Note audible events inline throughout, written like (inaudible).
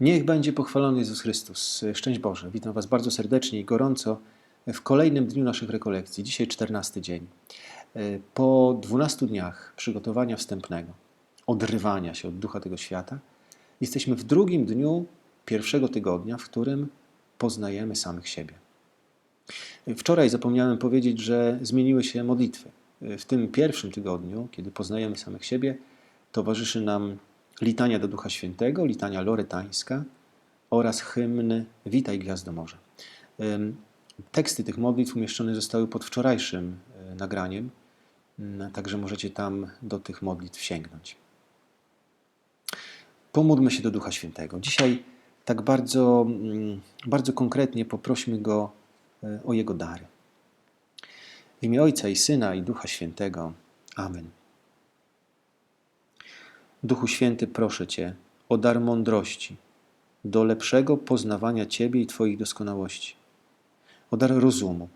Niech będzie pochwalony Jezus Chrystus. Szczęść Boże. Witam Was bardzo serdecznie i gorąco w kolejnym dniu naszych rekolekcji. Dzisiaj 14 dzień. Po 12 dniach przygotowania wstępnego, odrywania się od ducha tego świata, jesteśmy w drugim dniu pierwszego tygodnia, w którym poznajemy samych siebie. Wczoraj zapomniałem powiedzieć, że zmieniły się modlitwy. W tym pierwszym tygodniu, kiedy poznajemy samych siebie, towarzyszy nam litania do Ducha Świętego, litania loretańska oraz hymn Witaj Gwiazdo Morza. Teksty tych modlitw umieszczone zostały pod wczorajszym e, nagraniem, także możecie tam do tych modlitw sięgnąć. Pomódlmy się do Ducha Świętego. Dzisiaj tak bardzo, bardzo konkretnie poprośmy Go e, o Jego dary. W imię Ojca i Syna i Ducha Świętego. Amen. Duchu Święty, proszę Cię o dar mądrości, do lepszego poznawania Ciebie i Twoich doskonałości, o dar rozumu,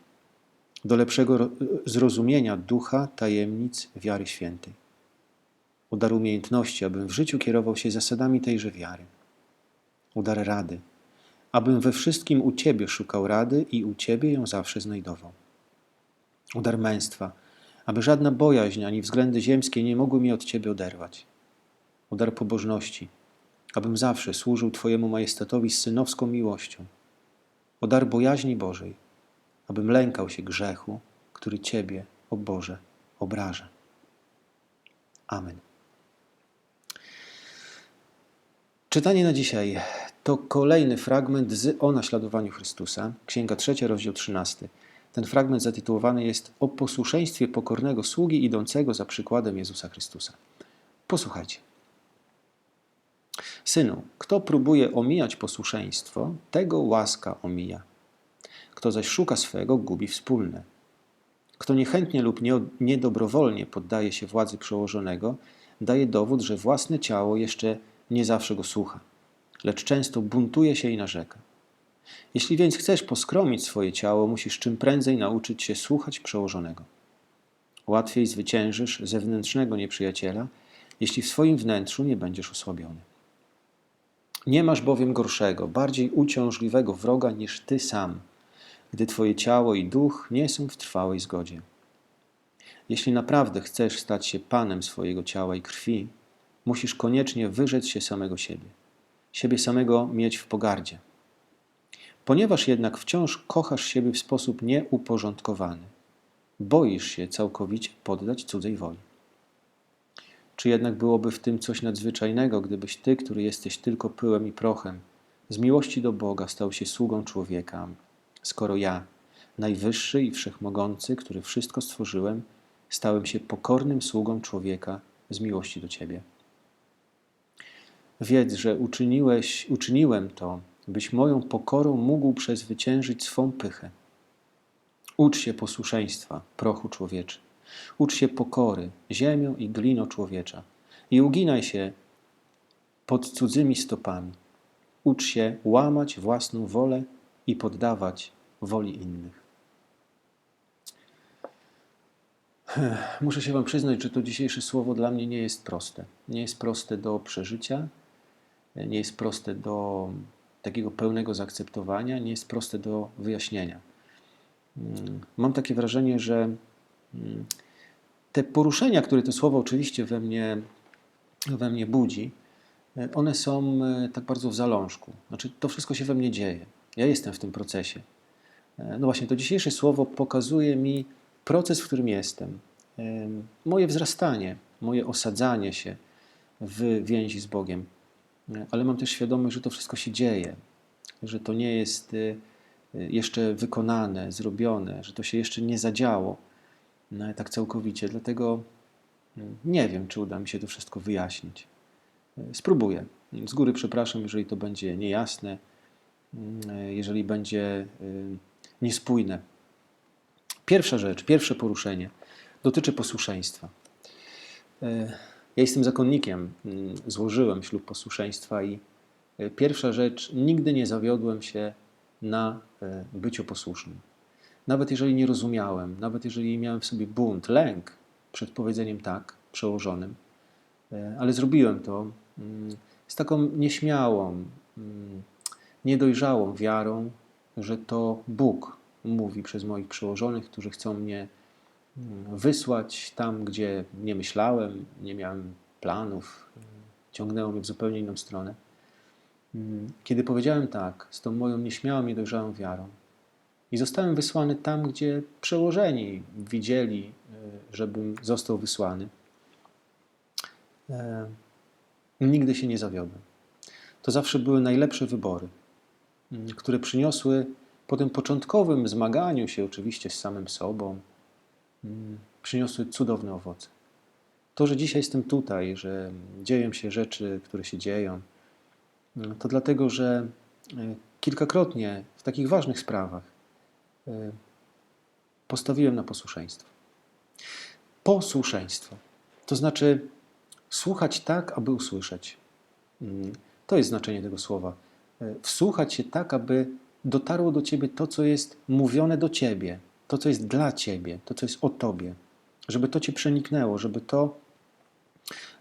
do lepszego zrozumienia ducha tajemnic wiary świętej, o dar umiejętności, abym w życiu kierował się zasadami tejże wiary, o dar rady, abym we wszystkim u Ciebie szukał rady i u Ciebie ją zawsze znajdował, o dar męstwa, aby żadna bojaźń ani względy ziemskie nie mogły mnie od Ciebie oderwać o dar pobożności, abym zawsze służył Twojemu majestatowi z synowską miłością, o dar bojaźni Bożej, abym lękał się grzechu, który Ciebie, o Boże, obraża. Amen. Czytanie na dzisiaj to kolejny fragment z o naśladowaniu Chrystusa, Księga 3, rozdział 13. Ten fragment zatytułowany jest o posłuszeństwie pokornego sługi idącego za przykładem Jezusa Chrystusa. Posłuchajcie. Synu, kto próbuje omijać posłuszeństwo, tego łaska omija. Kto zaś szuka swego, gubi wspólne. Kto niechętnie lub niedobrowolnie poddaje się władzy przełożonego, daje dowód, że własne ciało jeszcze nie zawsze go słucha, lecz często buntuje się i narzeka. Jeśli więc chcesz poskromić swoje ciało, musisz czym prędzej nauczyć się słuchać przełożonego. Łatwiej zwyciężysz zewnętrznego nieprzyjaciela, jeśli w swoim wnętrzu nie będziesz osłabiony. Nie masz bowiem gorszego, bardziej uciążliwego wroga niż ty sam, gdy twoje ciało i duch nie są w trwałej zgodzie. Jeśli naprawdę chcesz stać się panem swojego ciała i krwi, musisz koniecznie wyrzec się samego siebie, siebie samego mieć w pogardzie. Ponieważ jednak wciąż kochasz siebie w sposób nieuporządkowany, boisz się całkowicie poddać cudzej woli. Czy jednak byłoby w tym coś nadzwyczajnego, gdybyś ty, który jesteś tylko pyłem i prochem, z miłości do Boga stał się sługą człowieka, skoro ja, najwyższy i wszechmogący, który wszystko stworzyłem, stałem się pokornym sługą człowieka z miłości do ciebie? Wiedz, że uczyniłeś, uczyniłem to, byś moją pokorą mógł przezwyciężyć swą pychę. Ucz się posłuszeństwa, prochu człowieczy. Ucz się pokory, ziemią i glino człowiecza. I uginaj się pod cudzymi stopami. Ucz się łamać własną wolę i poddawać woli innych. (sighs) Muszę się Wam przyznać, że to dzisiejsze słowo dla mnie nie jest proste. Nie jest proste do przeżycia, nie jest proste do takiego pełnego zaakceptowania, nie jest proste do wyjaśnienia. Mm, mam takie wrażenie, że mm, te poruszenia, które to słowo oczywiście we mnie, we mnie budzi, e, one są e, tak bardzo w zalążku. Znaczy, to wszystko się we mnie dzieje. Ja jestem w tym procesie. E, no właśnie, to dzisiejsze słowo pokazuje mi proces, w którym jestem. Moje wzrastanie, moje osadzanie się w więzi z Bogiem. Ale mam też świadomość, że to wszystko się dzieje, że to nie jest jeszcze wykonane, zrobione, że to się jeszcze nie zadziało tak całkowicie. Dlatego mm, nie wiem, czy uda mi się to wszystko wyjaśnić. E, spróbuję. Z góry przepraszam, jeżeli to będzie niejasne, mm, e, jeżeli będzie e, niespójne. Pierwsza rzecz, pierwsze poruszenie dotyczy posłuszeństwa. Ja jestem zakonnikiem, mm, złożyłem ślub posłuszeństwa i pierwsza rzecz, nigdy nie zawiodłem się na byciu posłusznym. Nawet jeżeli nie rozumiałem, nawet jeżeli miałem w sobie bunt, lęk przed powiedzeniem tak, przełożonym, e, ale zrobiłem to mm, z taką nieśmiałą, mm, niedojrzałą wiarą, że to Bóg mówi przez moich przełożonych, którzy chcą mnie mm, wysłać tam, gdzie nie myślałem, nie miałem planów, ciągnęło mnie w zupełnie inną stronę. Kiedy powiedziałem tak, z tą moją nieśmiałą, niedojrzałą wiarą, i zostałem wysłany tam, gdzie przełożeni widzieli, y, żebym został wysłany, e, nigdy się nie zawiodłem. To zawsze były najlepsze wybory, mm, które przyniosły po tym początkowym zmaganiu się, oczywiście z samym sobą, mm, przyniosły cudowne owoce. To, że dzisiaj jestem tutaj, że dzieją się rzeczy, które się dzieją, mm, to dlatego, że e, kilkakrotnie w takich ważnych sprawach e, postawiłem na posłuszeństwo. Posłuszeństwo to znaczy słuchać tak, aby usłyszeć. Mm, To jest znaczenie tego słowa. E, Wsłuchać się tak, aby dotarło do ciebie to, co jest mówione do ciebie, to, co jest dla ciebie, to, co jest o tobie, żeby to cię przeniknęło, żeby to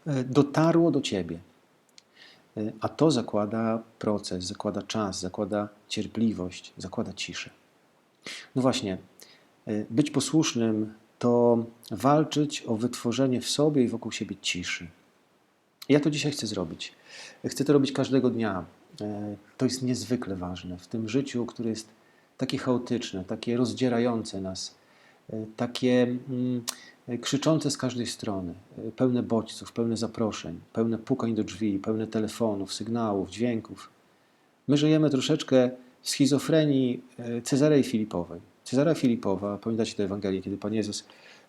e, dotarło do ciebie. A to zakłada proces, zakłada czas, zakłada cierpliwość, zakłada ciszę. No właśnie, e, być posłusznym to walczyć o wytworzenie w sobie i wokół siebie ciszy. Ja to dzisiaj chcę zrobić. Chcę to robić każdego dnia. E, To jest niezwykle ważne w tym życiu, które jest takie chaotyczne, takie rozdzierające nas, e, takie mm, krzyczące z każdej strony, pełne bodźców, pełne zaproszeń, pełne pukań do drzwi, pełne telefonów, sygnałów, dźwięków. My żyjemy troszeczkę schizofrenii e, Cezarei Filipowej. Cezara Filipowa, pamiętacie tę Ewangelię, kiedy Pan Jezus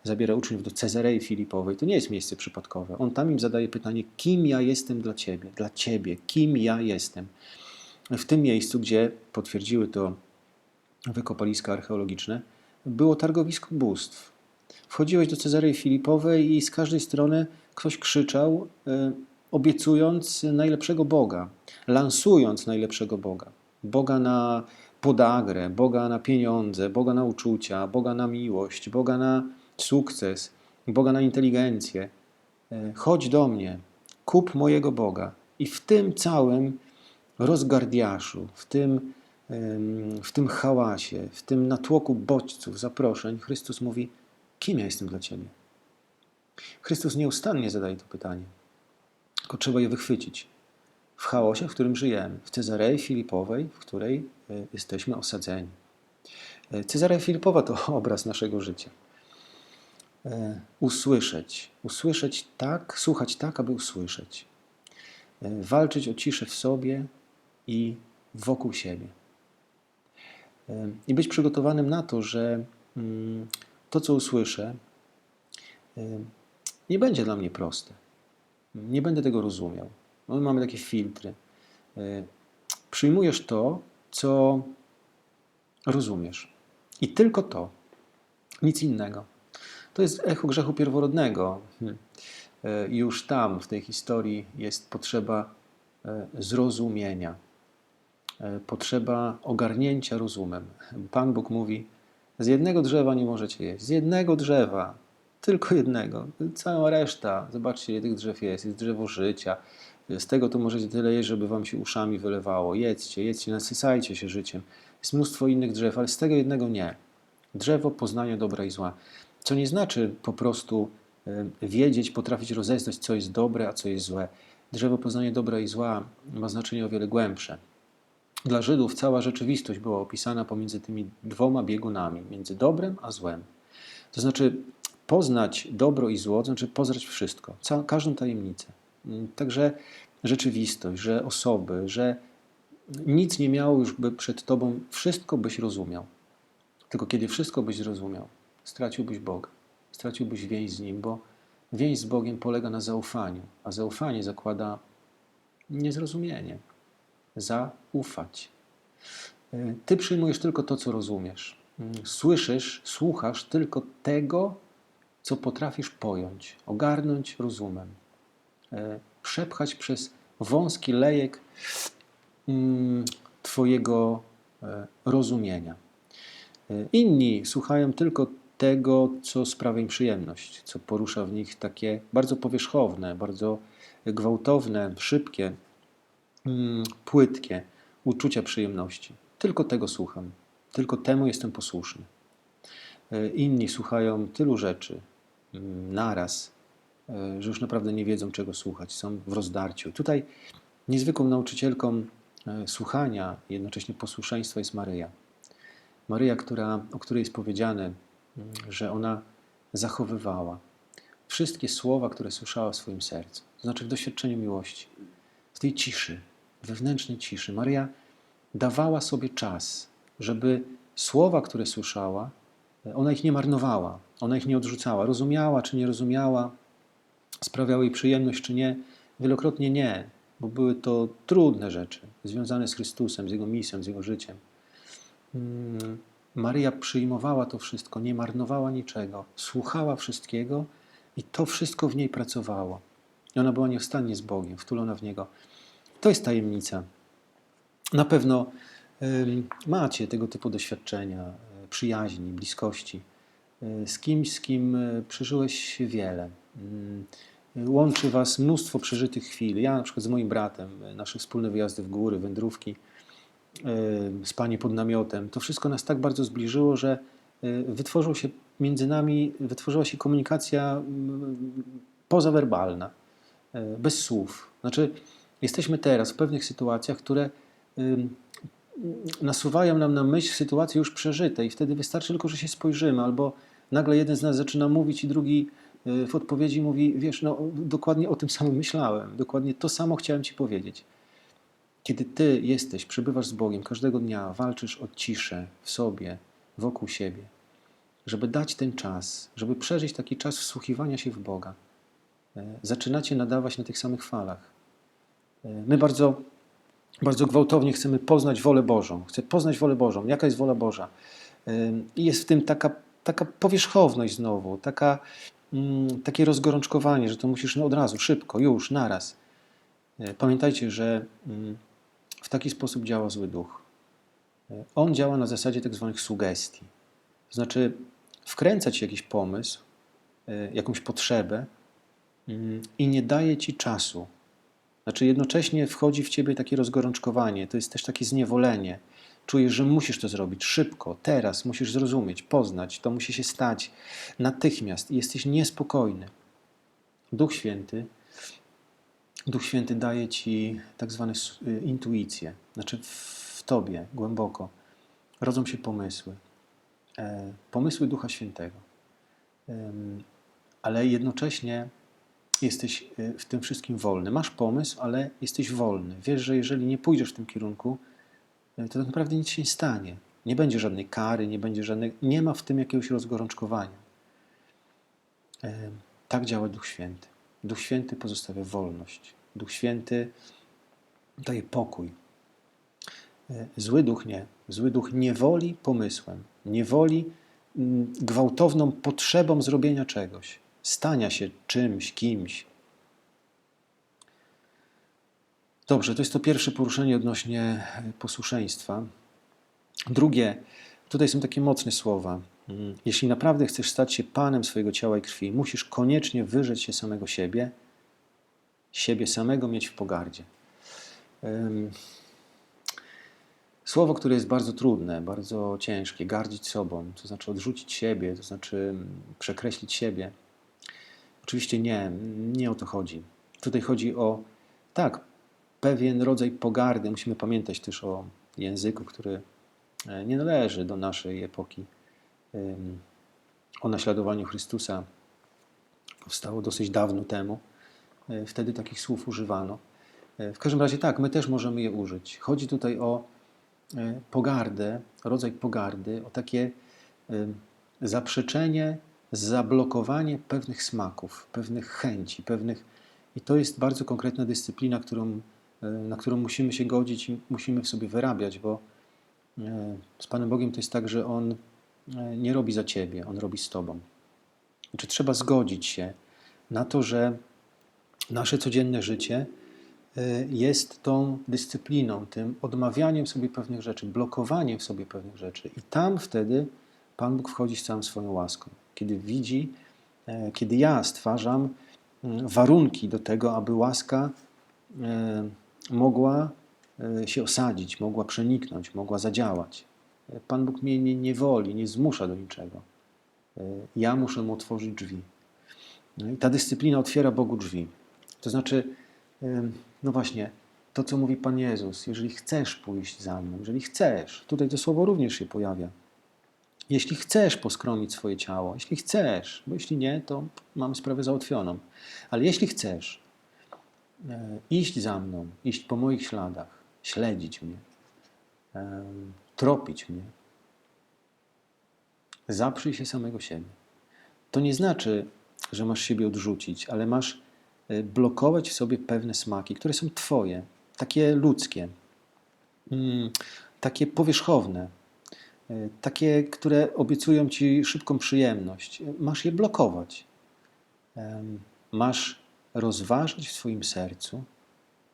zabiera uczniów do Cezarei Filipowej, to nie jest miejsce przypadkowe. On tam im zadaje pytanie, kim ja jestem dla Ciebie, dla Ciebie, kim ja jestem. W tym miejscu, gdzie potwierdziły to wykopaliska archeologiczne, było targowisko bóstw. Wchodziłeś do Cezarei Filipowej i z każdej strony ktoś krzyczał, e, obiecując najlepszego Boga, lansując najlepszego Boga. Boga na podagrę, Boga na pieniądze, Boga na uczucia, Boga na miłość, Boga na sukces, Boga na inteligencję. E, Chodź do mnie, kup mojego Boga. I w tym całym rozgardiaszu, w tym, w tym hałasie, w tym natłoku bodźców, zaproszeń, Chrystus mówi: Kim ja jestem dla ciebie? Chrystus nieustannie zadaje to pytanie, tylko trzeba je wychwycić. W chaosie, w którym żyjemy, w Cezarei Filipowej, w której e, jesteśmy osadzeni. E, Cezarea Filipowa to (laughs) obraz naszego życia. E, Usłyszeć, usłyszeć tak, słuchać tak, aby usłyszeć. Walczyć o ciszę w sobie i wokół siebie. I być przygotowanym na to, że mm, to, co usłyszę, nie będzie dla mnie proste. Nie będę tego rozumiał. No, mamy takie filtry. E, Przyjmujesz to, co rozumiesz. I tylko to. Nic innego. To jest echo grzechu pierworodnego. Hmm. E, Już tam, w tej historii, jest potrzeba e, zrozumienia, potrzeba ogarnięcia rozumem. Pan Bóg mówi: Z jednego drzewa nie możecie jeść, z jednego drzewa, tylko jednego. Cała reszta, zobaczcie, ile tych drzew jest. Jest drzewo życia. Z tego to możecie tyle jeść, żeby wam się uszami wylewało. Jedzcie, jedzcie, nasysajcie się życiem. Jest mnóstwo innych drzew, ale z tego jednego nie. Drzewo poznania dobra i zła. Co nie znaczy po prostu wiedzieć, potrafić rozeznać, co jest dobre, a co jest złe. Drzewo poznania dobra i zła ma znaczenie o wiele głębsze. Dla Żydów cała rzeczywistość była opisana pomiędzy tymi dwoma biegunami, między dobrem a złem. To znaczy, poznać dobro i zło, to znaczy poznać wszystko, każdą tajemnicę. Także rzeczywistość, że osoby, że nic nie miało już by przed tobą, wszystko byś rozumiał. Tylko kiedy wszystko byś zrozumiał, straciłbyś Boga, straciłbyś więź z Nim, bo więź z Bogiem polega na zaufaniu, a zaufanie zakłada niezrozumienie. Zaufać. Y, Ty przyjmujesz tylko to, co rozumiesz. Mm, Słyszysz, słuchasz tylko tego, co potrafisz pojąć, ogarnąć rozumem, przepchać przez wąski lejek mm, Twojego e, rozumienia. E, Inni słuchają tylko tego, co sprawia im przyjemność, co porusza w nich takie bardzo powierzchowne, bardzo gwałtowne, szybkie mm, płytkie uczucia przyjemności. Tylko tego słucham, tylko temu jestem posłuszny. E, Inni słuchają tylu rzeczy mm, naraz, e, że już naprawdę nie wiedzą, czego słuchać, są w rozdarciu. Tutaj niezwykłą nauczycielką e, słuchania jednocześnie posłuszeństwa jest Maryja. Maryja, która, o której jest powiedziane, że ona zachowywała wszystkie słowa, które słyszała w swoim sercu, to znaczy w doświadczeniu miłości, w tej ciszy, wewnętrznej ciszy. Maryja dawała sobie czas, żeby słowa, które słyszała, ona ich nie marnowała, ona ich nie odrzucała. Rozumiała czy nie rozumiała, sprawiały jej przyjemność czy nie. Wielokrotnie nie, bo były to trudne rzeczy związane z Chrystusem, z Jego misją, z Jego życiem. Mm, Maryja przyjmowała to wszystko, nie marnowała niczego, słuchała wszystkiego i to wszystko w niej pracowało. I ona była nieustannie z Bogiem, wtulona w Niego. To jest tajemnica. Na pewno macie tego typu doświadczenia, y, przyjaźni, bliskości y, z kimś, z kim y, przeżyłeś wiele. Ym, Łączy was mnóstwo przeżytych chwil. Ja na przykład z moim bratem, y, nasze wspólne wyjazdy w góry, wędrówki, y, spanie pod namiotem, to wszystko nas tak bardzo zbliżyło, że y, wytworzył się między nami, wytworzyła się komunikacja mm, pozawerbalna, bez słów. Znaczy, jesteśmy teraz w pewnych sytuacjach, które nasuwają nam na myśl sytuacje już przeżyte i wtedy wystarczy tylko, że się spojrzymy, albo nagle jeden z nas zaczyna mówić i drugi w odpowiedzi mówi, wiesz, no dokładnie o tym samym myślałem, dokładnie to samo chciałem ci powiedzieć. Kiedy ty jesteś, przebywasz z Bogiem każdego dnia, walczysz o ciszę w sobie, wokół siebie, żeby dać ten czas, żeby przeżyć taki czas wsłuchiwania się w Boga, y, zaczynacie nadawać na tych samych falach. Y, My bardzo bardzo gwałtownie chcemy poznać wolę Bożą. Chcę poznać wolę Bożą. Jaka jest wola Boża? I jest w tym taka, taka powierzchowność znowu, taka, mm, takie rozgorączkowanie, że to musisz od razu, szybko, już, naraz. Y, Pamiętajcie, że mm, w taki sposób działa zły duch. Y, On działa na zasadzie tak zwanych sugestii. Znaczy wkręca ci jakiś pomysł, y, jakąś potrzebę mm, i nie daje ci czasu, znaczy jednocześnie wchodzi w ciebie takie rozgorączkowanie, to jest też takie zniewolenie. Czujesz, że musisz to zrobić szybko, teraz, musisz zrozumieć, poznać, to musi się stać natychmiast i jesteś niespokojny. Duch Święty, Duch Święty daje ci tak zwane y, intuicje, znaczy w tobie głęboko rodzą się pomysły, e, pomysły Ducha Świętego. Ale jednocześnie jesteś y, w tym wszystkim wolny. Masz pomysł, ale jesteś wolny. Wiesz, że jeżeli nie pójdziesz w tym kierunku, to tak naprawdę nic się nie stanie. Nie będzie żadnej kary, nie będzie żadnej, nie ma w tym jakiegoś rozgorączkowania. Y, Tak działa Duch Święty. Duch Święty pozostawia wolność. Duch Święty daje pokój. Y, Zły duch nie. Zły duch nie woli pomysłem, nie woli mm, gwałtowną potrzebą zrobienia czegoś, stania się czymś, kimś. Dobrze, to jest to pierwsze poruszenie odnośnie e, posłuszeństwa. Drugie, tutaj są takie mocne słowa. Mm, Jeśli naprawdę chcesz stać się panem swojego ciała i krwi, musisz koniecznie wyrzec się samego siebie, siebie samego mieć w pogardzie. Słowo, które jest bardzo trudne, bardzo ciężkie, gardzić sobą, to znaczy odrzucić siebie, to znaczy mm, przekreślić siebie. Oczywiście nie, nie o to chodzi. Tutaj chodzi o, tak, pewien rodzaj pogardy. Musimy pamiętać też o języku, który e, nie należy do naszej epoki. O naśladowaniu Chrystusa powstało dosyć dawno temu. E, Wtedy takich słów używano. E, W każdym razie tak, my też możemy je użyć. Chodzi tutaj o pogardę, rodzaj pogardy, o takie zaprzeczenie, zablokowanie pewnych smaków, pewnych chęci, pewnych. I to jest bardzo konkretna dyscyplina, którą, na którą musimy się godzić i musimy w sobie wyrabiać, bo e, z Panem Bogiem to jest tak, że On e, nie robi za ciebie, On robi z tobą. Znaczy, trzeba zgodzić się na to, że nasze codzienne życie e, jest tą dyscypliną, tym odmawianiem sobie pewnych rzeczy, blokowaniem sobie pewnych rzeczy. I tam wtedy Pan Bóg wchodzi z całą swoją łaską. Kiedy widzi, e, kiedy ja stwarzam mm, warunki do tego, aby łaska e, mogła e, się osadzić, mogła przeniknąć, mogła zadziałać. E, Pan Bóg mnie nie, nie woli, nie zmusza do niczego. E, Ja muszę mu otworzyć drzwi. No i ta dyscyplina otwiera Bogu drzwi. To znaczy, no właśnie, to co mówi Pan Jezus, jeżeli chcesz pójść za mną, jeżeli chcesz, tutaj to słowo również się pojawia. Jeśli chcesz poskromić swoje ciało, jeśli chcesz, bo jeśli nie, to mamy sprawę załatwioną. Ale jeśli chcesz iść za mną, iść po moich śladach, śledzić mnie, em, tropić mnie, zaprzyj się samego siebie. To nie znaczy, że masz siebie odrzucić, ale masz e, blokować w sobie pewne smaki, które są Twoje, takie ludzkie, mm, takie powierzchowne, e, takie, które obiecują Ci szybką przyjemność. Masz je blokować. Masz rozważać w swoim sercu,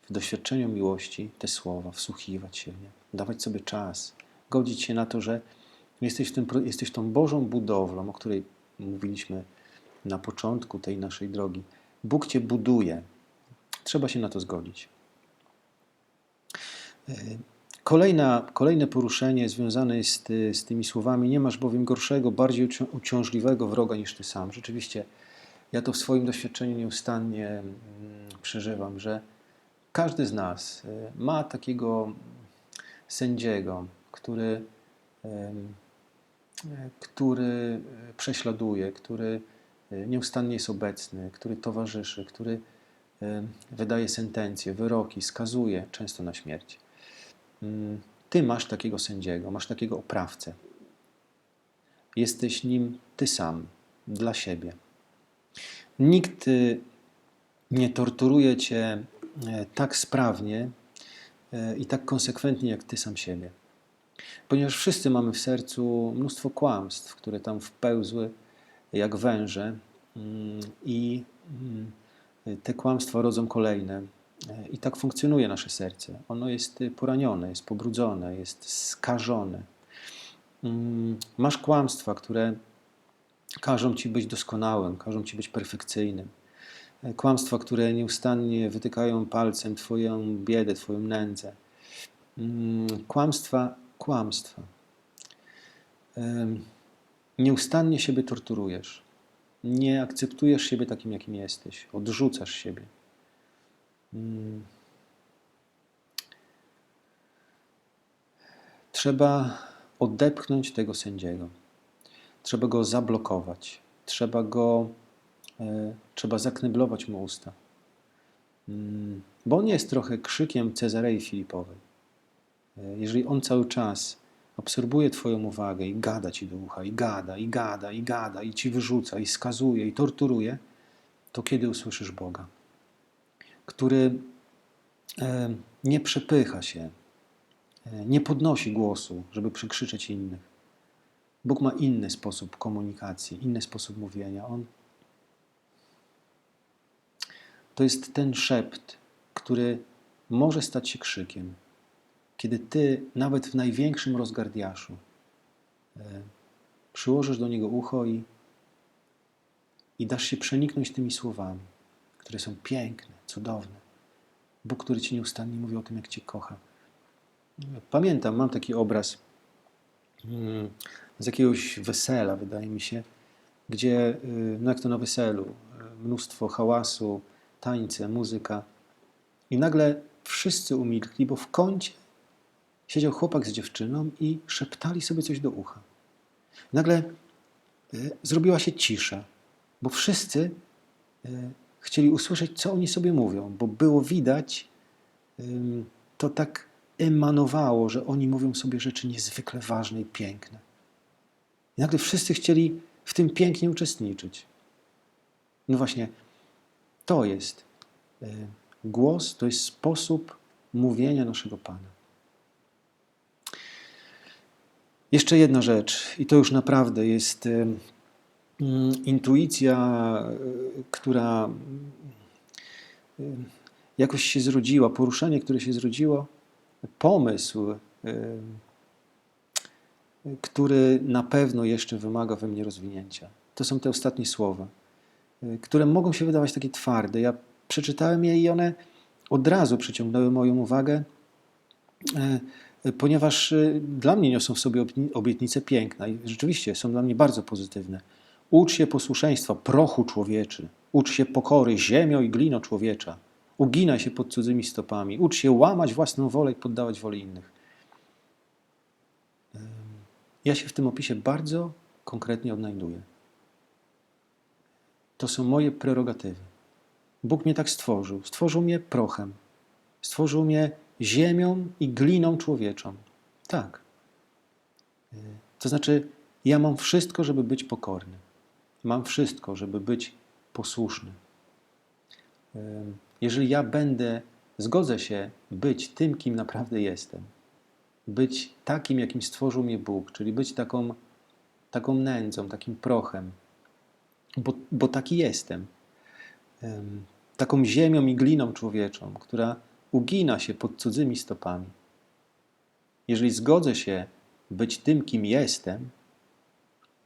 w doświadczeniu miłości te słowa, wsłuchiwać się w nie, dawać sobie czas, godzić się na to, że jesteś, tym, jesteś tą Bożą budowlą, o której mówiliśmy na początku tej naszej drogi. Bóg Cię buduje. Trzeba się na to zgodzić. E, Kolejna, kolejne poruszenie związane jest y, z tymi słowami: Nie masz bowiem gorszego, bardziej ucią- uciążliwego wroga niż ty sam. Rzeczywiście, ja to w swoim doświadczeniu nieustannie mm, przeżywam, że każdy z nas y, ma takiego sędziego, który, e, który e, prześladuje, który e, nieustannie jest obecny, który towarzyszy, który wydaje sentencje, wyroki, skazuje często na śmierć. Mm, Ty masz takiego sędziego, masz takiego oprawcę. Jesteś nim ty sam, dla siebie. Nikt y, nie torturuje cię e, tak sprawnie e, i tak konsekwentnie jak ty sam siebie. Ponieważ wszyscy mamy w sercu mnóstwo kłamstw, które tam wpełzły jak węże, mm, i mm, te kłamstwa rodzą kolejne. E, I tak funkcjonuje nasze serce. Ono jest poranione, jest pobrudzone, jest skażone. Mm, Masz kłamstwa, które każą ci być doskonałym, każą ci być perfekcyjnym. E, Kłamstwa, które nieustannie wytykają palcem Twoją biedę, Twoją nędzę. Mm, Kłamstwa, kłamstwa. Nieustannie siebie torturujesz. Nie akceptujesz siebie takim, jakim jesteś. Odrzucasz siebie. Mm. Trzeba odepchnąć tego sędziego. Trzeba go zablokować. Trzeba go, e, trzeba zakneblować mu usta. Mm, Bo on jest trochę krzykiem Cezarei Filipowej. E, Jeżeli on cały czas absorbuje Twoją uwagę i gada Ci do ucha, i gada, i gada, i gada, i Ci wyrzuca, i skazuje, i torturuje, to kiedy usłyszysz Boga? który e, nie przepycha się, nie podnosi głosu, żeby przekrzyczeć innych. Bóg ma inny sposób komunikacji, inny sposób mówienia. On to jest ten szept, który może stać się krzykiem, kiedy ty, nawet w największym rozgardiaszu, e, przyłożysz do niego ucho i, i dasz się przeniknąć tymi słowami, które są piękne, cudowne. Bóg, który ci nieustannie mówi o tym, jak cię kocha. Pamiętam, mam taki obraz mm, z jakiegoś wesela, wydaje mi się, gdzie, y, no jak to na weselu, y, mnóstwo hałasu, tańce, muzyka. I nagle wszyscy umilkli, bo w kącie siedział chłopak z dziewczyną i szeptali sobie coś do ucha. Nagle y, zrobiła się cisza, bo wszyscy chcieli usłyszeć, co oni sobie mówią, bo było widać, to tak emanowało, że oni mówią sobie rzeczy niezwykle ważne i piękne. I nagle wszyscy chcieli w tym pięknie uczestniczyć. No właśnie, to jest y, głos, to jest sposób mówienia naszego Pana. Jeszcze jedna rzecz, i to już naprawdę jest y, mm, intuicja, y, która y, jakoś się zrodziła, poruszenie, które się zrodziło, pomysł, który na pewno jeszcze wymaga we mnie rozwinięcia. To są te ostatnie słowa, y, które mogą się wydawać takie twarde. Ja przeczytałem je i one, od razu przyciągnęły moją uwagę, e, ponieważ e, dla mnie niosą w sobie obietnice piękne i rzeczywiście są dla mnie bardzo pozytywne. Ucz się posłuszeństwa, prochu człowieczy. Ucz się pokory, ziemio i glino człowiecza. Uginaj się pod cudzymi stopami. Ucz się łamać własną wolę i poddawać woli innych. Ja się w tym opisie bardzo konkretnie odnajduję. To są moje prerogatywy. Bóg mnie tak stworzył. Stworzył mnie prochem. Stworzył mnie ziemią i gliną człowieczą. Tak. To znaczy, ja mam wszystko, żeby być pokorny. Mam wszystko, żeby być posłuszny. Jeżeli ja będę, zgodzę się być tym, kim naprawdę jestem, być takim, jakim stworzył mnie Bóg, czyli być taką, taką nędzą, takim prochem, bo, bo taki jestem. Taką ziemią i gliną człowieczą, która ugina się pod cudzymi stopami. Jeżeli zgodzę się być tym, kim jestem,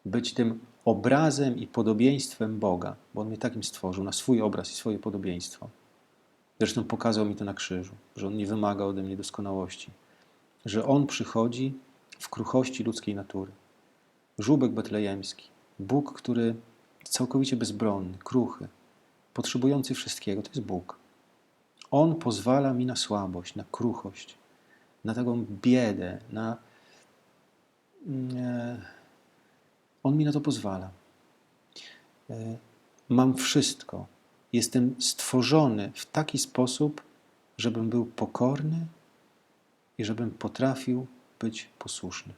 być tym obrazem i podobieństwem Boga, bo On mnie takim stworzył, na swój obraz i swoje podobieństwo. Zresztą pokazał mi to na krzyżu, że On nie wymaga ode mnie doskonałości, że On przychodzi w kruchości ludzkiej natury. Żółbek betlejemski, Bóg, który całkowicie bezbronny, kruchy, potrzebujący wszystkiego, to jest Bóg. On pozwala mi na słabość, na kruchość, na taką biedę, na. e, On mi na to pozwala. E, Mam wszystko. Jestem stworzony w taki sposób, żebym był pokorny i żebym potrafił być posłuszny.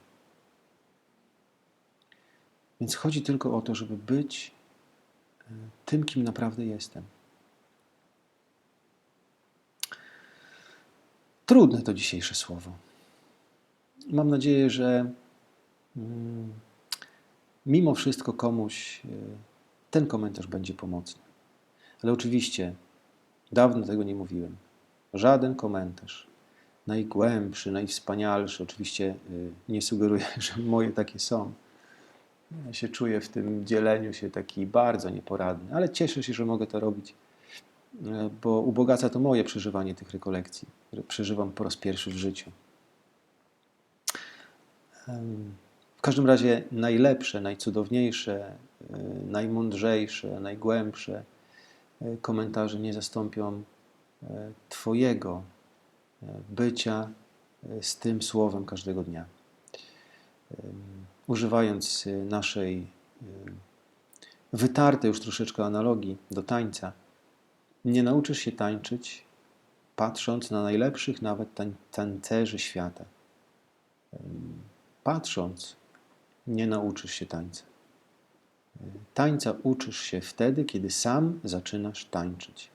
Więc chodzi tylko o to, żeby być e, tym, kim naprawdę jestem. Trudne to dzisiejsze słowo. Mam nadzieję, że mm, mimo wszystko komuś e, ten komentarz będzie pomocny. Ale oczywiście, dawno tego nie mówiłem. Żaden komentarz, najgłębszy, najwspanialszy, oczywiście y, nie sugeruję, (laughs) że moje takie są. Ja się czuję w tym dzieleniu się taki bardzo nieporadny, ale cieszę się, że mogę to robić, y, bo ubogaca to moje przeżywanie tych rekolekcji, które przeżywam po raz pierwszy w życiu. W każdym razie najlepsze, najcudowniejsze, y, najmądrzejsze, najgłębsze komentarze nie zastąpią Twojego bycia y, z tym słowem każdego dnia. Ym, Używając y, naszej wytartej już troszeczkę analogii do tańca, nie nauczysz się tańczyć patrząc na najlepszych nawet tań- tancerzy świata. Patrząc, nie nauczysz się tańca. Tańca uczysz się wtedy, kiedy sam zaczynasz tańczyć.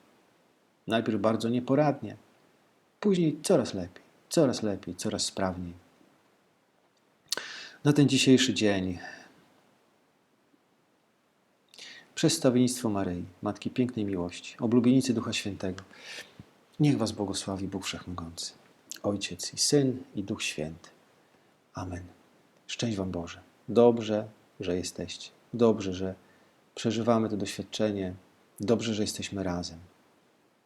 Najpierw bardzo nieporadnie, później coraz lepiej, coraz lepiej, coraz sprawniej. Na ten dzisiejszy dzień przedstawienictwo Maryi, Matki Pięknej Miłości, oblubienicy Ducha Świętego. Niech Was błogosławi Bóg Wszechmogący, Ojciec i Syn i Duch Święty. Amen. Szczęść Wam Boże. Dobrze, że jesteście. Dobrze, że przeżywamy to doświadczenie. Dobrze, że jesteśmy razem.